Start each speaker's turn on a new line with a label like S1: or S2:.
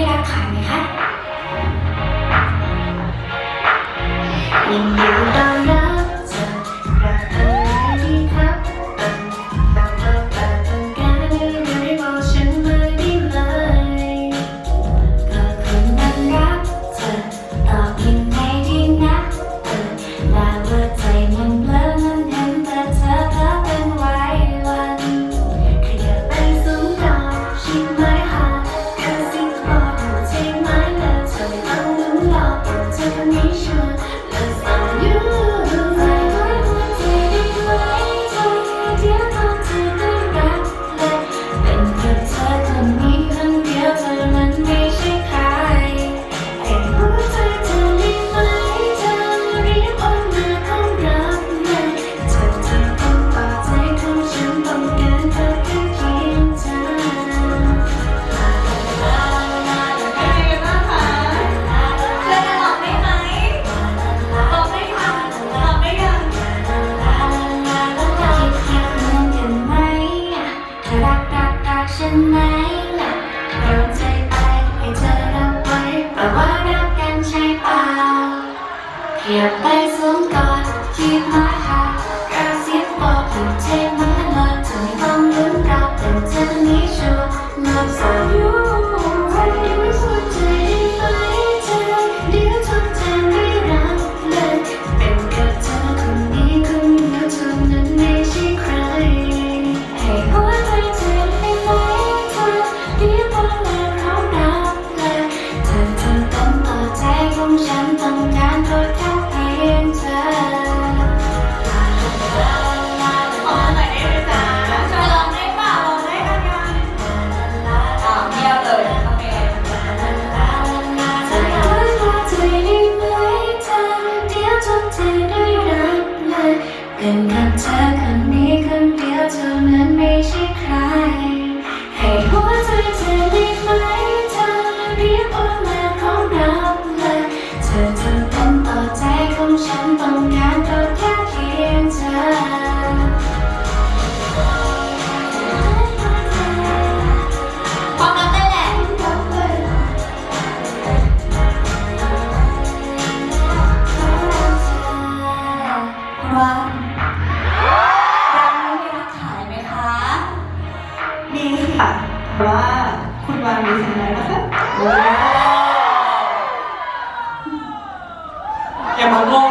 S1: ได้รับขายไหมค
S2: ะ You.
S1: ไหมล่ะโดนใจไปให้เธอรัไว้เพว่ารักกันใช่เปล่าเพีบไป
S3: คุณวางดิฉันแล้วนะคะอย่ามอง